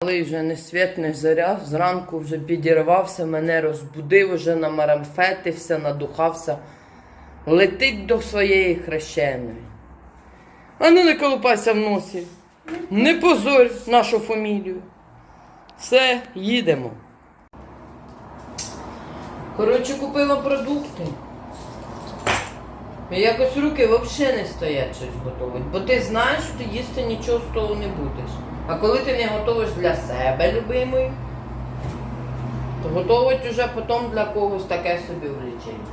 Але вже не світ, не заря, зранку вже підірвався, мене розбудив, вже намарамфетився, надухався. Летить до своєї хрещеної. А ну не колупайся в носі. Не позорь нашу фамілію. Все, їдемо. Коротше, купила продукти. І якось руки взагалі не стоять щось готувати. Бо ти знаєш, що ти їсти нічого з того не будеш. А коли ти не готуєш для себе, любимий, то готувати вже потім для когось таке собі влічення.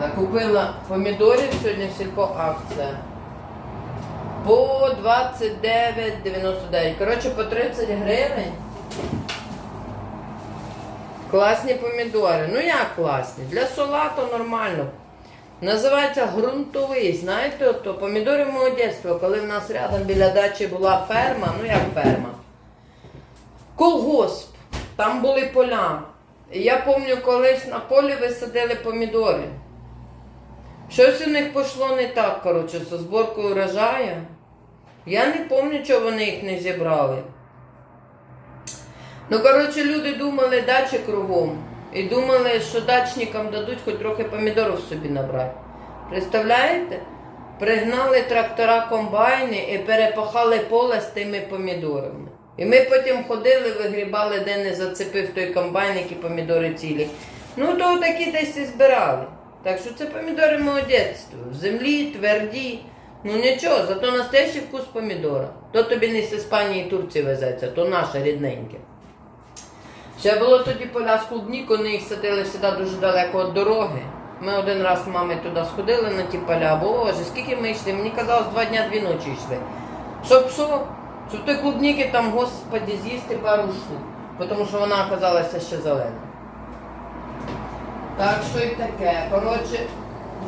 Накупила помідорів сьогодні в сільпо акція. По 29,99. Коротше, по 30 гривень. Класні помідори. Ну як класні? Для салату нормально. Називається ґрунтовий. Знаєте, ото помідори мого дитинства, коли в нас рядом біля дачі була ферма, ну як ферма. Колгосп. Там були поля. Я пам'ятаю, колись на полі висадили помідори. Щось у них пішло не так, коротше, зі зборкою урожаю. Я не пам'ятаю, чого вони їх не зібрали. Ну, коротше, люди думали дачі кругом. І думали, що дачникам дадуть хоч трохи помідорів собі набрати. Представляєте? Пригнали трактора комбайни і перепахали поле з тими помідорами. І ми потім ходили, вигрібали, де не зацепив той комбайн, які помідори цілі. Ну, то такі десь і збирали. Так що це помідори мого дитинства. В землі, тверді. Ну нічого, зато настоящий вкус помідора. То тобі не з Іспанії і Турції везеться, то наше рідненьке. Ще було тоді поля з клубніку, вони їх садили сюди дуже далеко від дороги. Ми один раз з мамою туди сходили на ті поля, боже, скільки ми йшли, мені казалось, два дня, дві ночі йшли. Щоб що? Щоб той клубніки там, господі, з'їсти пару штук, тому що вона оказалася ще зелена. Так що і таке. Коротше,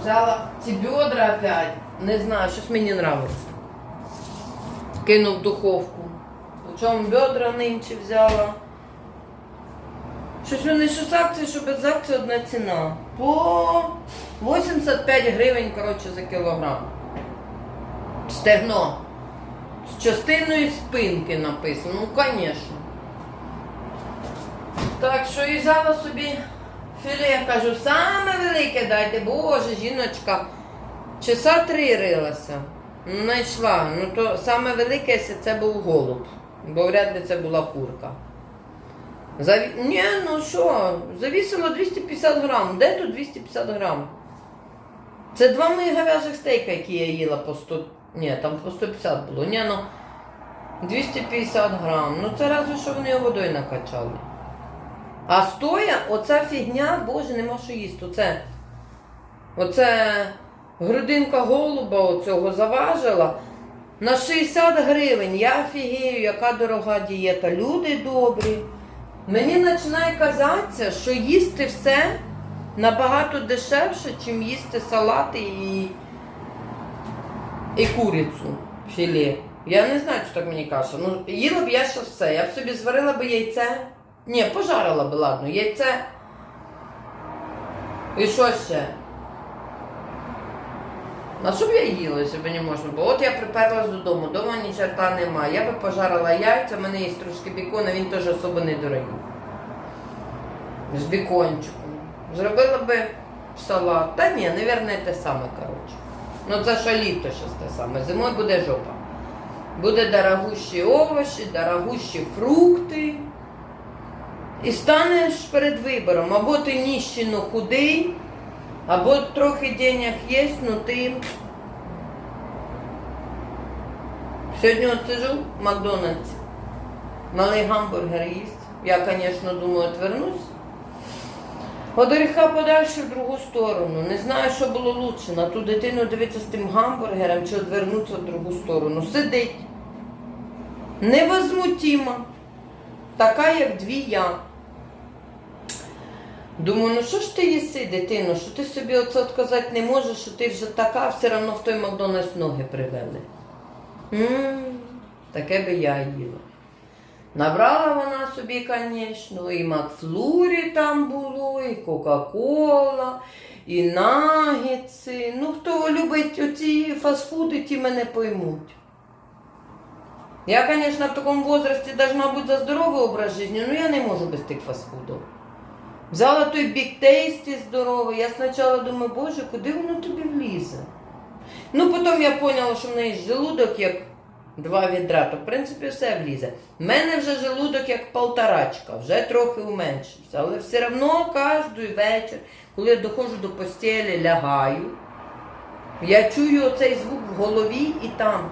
взяла ці бедра опять. Не знаю, щось мені подобається. Кинув в духовку. Причому бедра нинче взяла. Щось вони що з акції, що без акції одна ціна. По 85 гривень, коротше, за кілограм. Стегно. З частиною спинки написано. Ну, звісно. Так що і взяла собі філе, я кажу, саме велике дайте, боже, жіночка. Часа три рилася. Ну, знайшла. Ну то саме велике, це був голуб. Бо вряд ли це була курка. Заві... Ні, ну що, завісило 250 грам. Де тут 250 грам? Це два моїх говяжих стейка, які я їла по 100. Ні, там по 150 було. Ні, ну 250 грам. Ну це разве що вони його водою накачали. А стоя, оця фігня, боже, нема що їсти. Оце, оце грудинка голуба оцього заважила. На 60 гривень. Я офігею, яка дорога дієта. Люди добрі. Мені починає казатися, що їсти все набагато дешевше, ніж їсти салати і, і курицю філе. Я не знаю, що так мені каже. Ну, їла б я ще все. Я б собі зварила б яйце. Ні, пожарила б, ладно, яйце. І що ще? На що б я їла, якщо не можна було? От я приперлась додому, дома ні черта немає. Я би пожарила яйця, в мене є трошки бікона, він теж особо не дорогий. З бікончиком. Зробила би салат. Та ні, навірно, те саме, коротше. Ну це що літо щось те саме. Зимою буде жопа. Буде дорогущі овочі, дорогущі фрукти. І станеш перед вибором. Або ти ніщино худий, або трохи денег є, ну ти. Сьогодні от сижу в Макдональдсі. Малий гамбургер їсть. Я, звісно, думаю, отвернусь. От подальше в другу сторону. Не знаю, що було лучше, на ту дитину дивитися з тим гамбургером чи відвернутися в другу сторону. Сидить. Невозмутима. Така, як дві я. Думаю, ну що ж ти їси, дитино, що ти собі оце сказати не можеш, що ти вже така, все одно в той Макдональдс ноги привели. м таке би я їла. Набрала вона собі, звісно, і Макфлурі там було, і Кока-Кола, і нагетси. Ну, хто любить оці фастфуди, ті мене поймуть. Я, конечно, в таком возрасте должна быть за здоровий образ жизни, но я не можу без тих фастфудів. Взяла той бік тейсті здоровий, я спочатку думаю, боже, куди воно тобі влізе? Ну, потім я поняла, що в неї желудок як два відра, то в принципі все влізе. У мене вже желудок як полторачка, вже трохи уменшився. Але все одно кожен вечір, коли я доходжу до постелі, лягаю, я чую оцей звук в голові і там.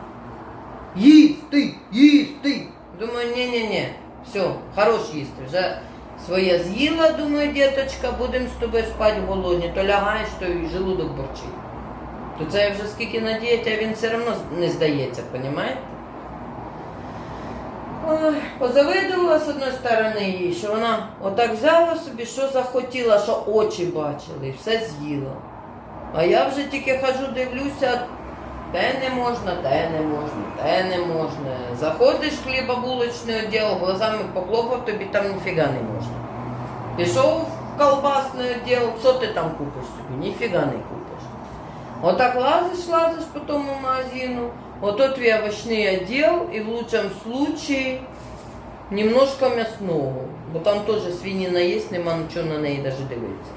Їсти, їсти. Думаю, ні-ні-ні, все, хорош їсти. Вже своє з'їла, думаю, діточка, будемо з тобою спати голодні, то лягаєш, то і желудок борчить. То це вже скільки на а він все одно не здається, розумієте? Позавидувала з одної сторони їй, що вона отак взяла собі, що захотіла, що очі бачили, і все з'їла. А я вже тільки хожу, дивлюся, те не можна, те не можна, те не можна. Заходиш в хлібобулочний відділ, глазами похлопав, тобі там ніфіга не можна. Пішов в колбасний відділ, що ти там купиш собі? Ніфіга не купиш. Отак лазиш, лазиш по тому магазину, ото твій овочний відділ, і в лучшому случае немножко м'ясного, бо там теж свинина є, нема нічого на неї навіть дивитися.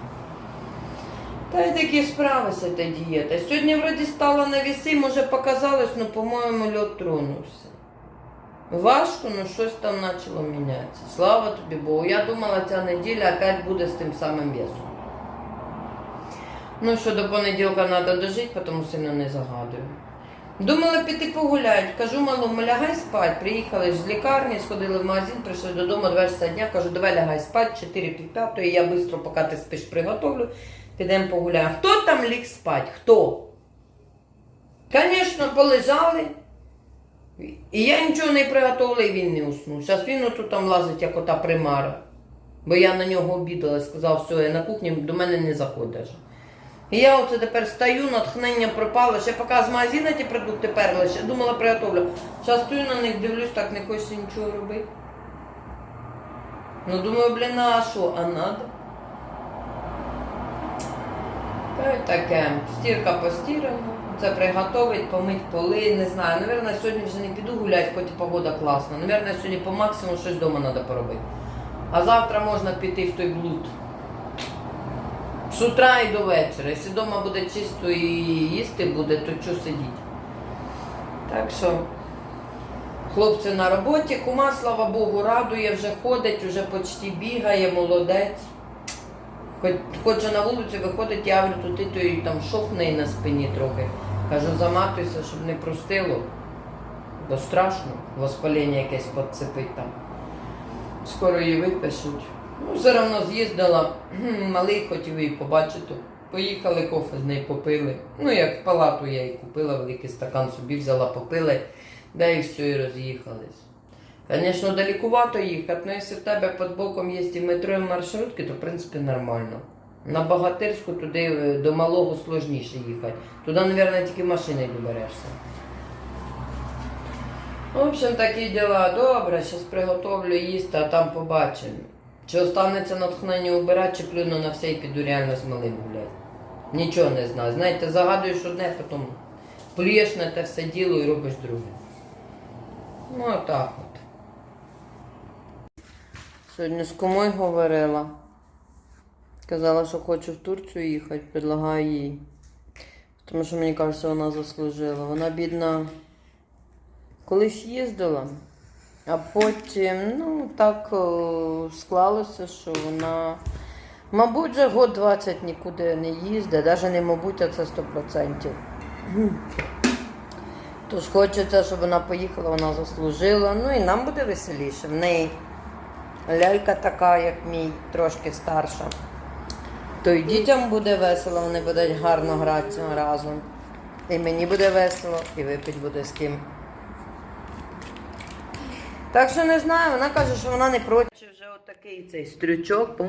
Та й такі справи з цією дієтою. Сьогодні вроді стала на віси, може показалось, але, по-моєму, льот тронувся. Важко, ну щось там почало мінятися. Слава тобі Богу. Я думала, ця неділя опять буде з тим самим весом. Ну що, до понеділка треба дожити, тому сильно не загадую. Думала піти погуляти. Кажу, малому, лягай спать. Приїхали ж з лікарні, сходили в магазин, прийшли додому 2 часа дня. Кажу, давай лягай спать, 4 пів п'ятої, я швидко, поки ти спиш, приготовлю. Підемо погуляємо. Хто там ліг спать? Хто? Звісно, полежали. І я нічого не приготувала, і він не уснув. Зараз він отут там лазить, як ота примара. Бо я на нього обідала, сказав, все, я на кухні до мене не заходиш. І я оце тепер стою, натхнення пропало. Ще поки з магазину ті продукти перли, ще думала приготовлю. Зараз стою на них, дивлюсь, так не хочеться нічого робити. Ну думаю, блін, а що, а надо? Та й таке. Стірка постірана. Це приготовить, помить поли, не знаю. Наверное, сьогодні вже не піду гуляти, хоч і погода класна. Наверное, сьогодні по максимуму щось вдома треба поробити. А завтра можна піти в той блуд. З утра і до вечора. Якщо вдома буде чисто і їсти буде, то що сидіти. Так що, хлопці на роботі, кума, слава Богу, радує, вже ходить, вже почти бігає, молодець. Хоч, хоче на вулицю виходить, я говорю, то ти то і там шов в неї на спині трохи. Кажу, заматуйся, щоб не простило. Бо страшно, воспаління якесь підцепить там. Скоро її випишуть. Ну, все одно з'їздила, малий хотів її побачити. Поїхали, кофе з нею попили. Ну, як в палату я їй купила, великий стакан собі взяла, попили, да і все, і роз'їхались. Звісно, далекувато їхати, але якщо в тебе під боком є і метро, і маршрутки, то в принципі нормально. На Богатирську туди е, до малого сложніше їхати. Туди, мабуть, тільки машиною доберешся. В общем, такі діла. Добре, зараз приготовлю їсти, а там побачимо. Чи останеться натхнення убирати, чи плюну на все і піду реально з малим гуляти. Нічого не знаю. Знаєте, загадуєш одне, потім плюєш на те все діло і робиш друге. Ну, отак от. Сьогодні з кумою говорила. Казала, що хочу в Турцію їхати, предлагаю їй. Тому що мені кажеться, вона заслужила. Вона бідна колись їздила, а потім, ну, так о, склалося, що вона, мабуть, вже год 20 нікуди не їздить, навіть не мабуть, а це 100%. Тож хочеться, щоб вона поїхала, вона заслужила. Ну і нам буде веселіше. В неї лялька така, як мій, трошки старша. То й дітям буде весело, вони будуть гарно гратися разом. І мені буде весело, і випить буде з ким. Так що не знаю, вона каже, що вона не проти. Вже отакий цей стрючок.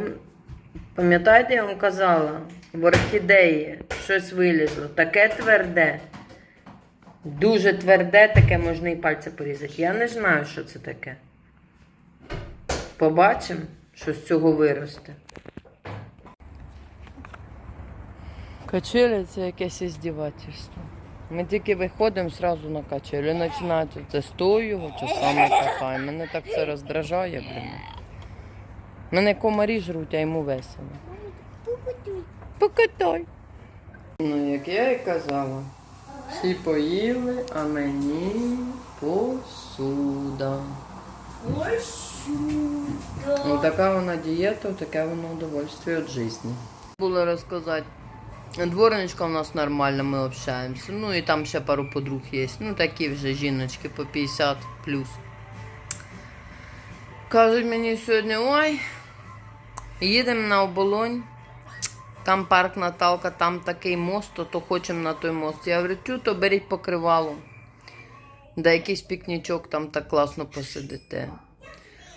Пам'ятаєте, я вам казала, в орхідеї щось вилізло. Таке тверде. Дуже тверде, таке можна і пальця порізати. Я не знаю, що це таке. Побачимо, що з цього виросте. Качеля це якесь іздівательство. Ми тільки виходимо зразу на качелі. Починається це стой його, чи саме катай. Мене так це роздражає, блін. Мене комарі жруть, а йому весело. Покатай. Ну, як я і казала, всі поїли, а мені посуда. Ну, така вона дієта, таке воно удовольствие від життя. Було розказати. Дворничка у нас нормальна, ми общаємося. Ну і там ще пару подруг є. Ну такі вже жіночки по 50 плюс. Кажуть мені сьогодні, ой, їдемо на оболонь. Там парк Наталка, там такий мост, то, то хочемо на той мост. Я говорю, тю, то беріть покривало. Да якийсь пікнічок там так класно посидите.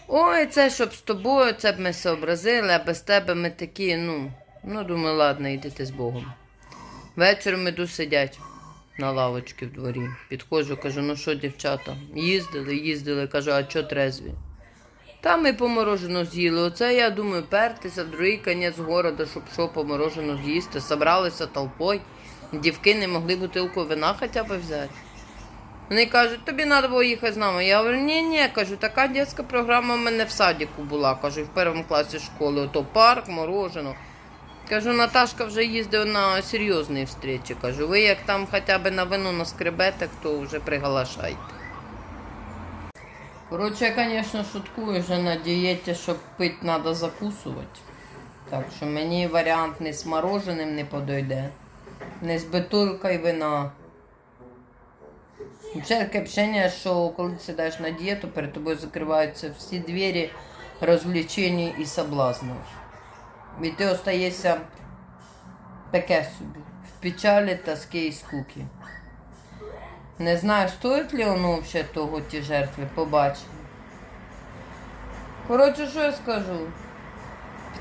Ой, це щоб з тобою, це б ми все образили, а без тебе ми такі, ну. Ну, думаю, ладно, йдете з Богом. Вечором іду сидять на лавочці в дворі. Підходжу, кажу, ну що, дівчата, їздили, їздили, кажу, а чо трезві? Та ми поморожену з'їли. Оце я думаю, пертися в другий кінець города, щоб що поморожену з'їсти. Собралися толпою. Дівки не могли бутилку вина хоча б взяти. Вони кажуть, тобі треба було їхати з нами. Я говорю, ні, ні, кажу, така дитяча програма в мене в садіку була. Кажу, в першому класі школи. Ото парк, морожено. Кажу, Наташка вже їздила на серйозні зустрічі. Кажу, ви як там хоча б на вину наскребете, то вже приглашайте. Коротше, я, звісно, шуткую вже на дієті, щоб пити треба закусувати. Так що мені варіант не з мороженим не подойде, не з бутилкою вина. Ще таке впечатлення, що коли ти сідаєш на дієту, перед тобою закриваються всі двері розвлечень і соблазнів. І ти остаєшся таке собі, в печалі, тоски і скуки. Не знаю, стоїть ли воно взагалі того ті жертви, побачимо. Коротше, що я скажу?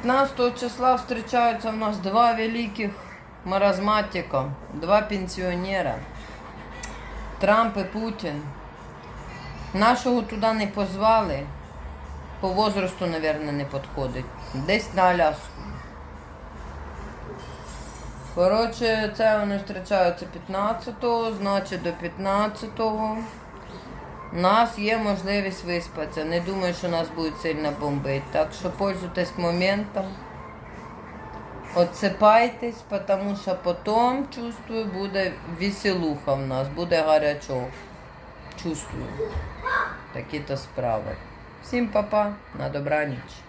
15 числа зустрічаються в нас два великих маразматика, два пенсіонера. Трамп і Путін. Нашого туди не позвали. По возрасту, мабуть, не підходить. Десь на Аляску. Коротше, це вони зустрічаються 15-го, значить до 15-го. У нас є можливість виспатися. Не думаю, що нас будуть сильно бомбити. Так що пользуйтесь моментом. Отсипайтесь, тому що потім, чувствую, буде веселуха в нас, буде гарячок. Чувствую. Такі-то справи. Всім па-па, на добраніч.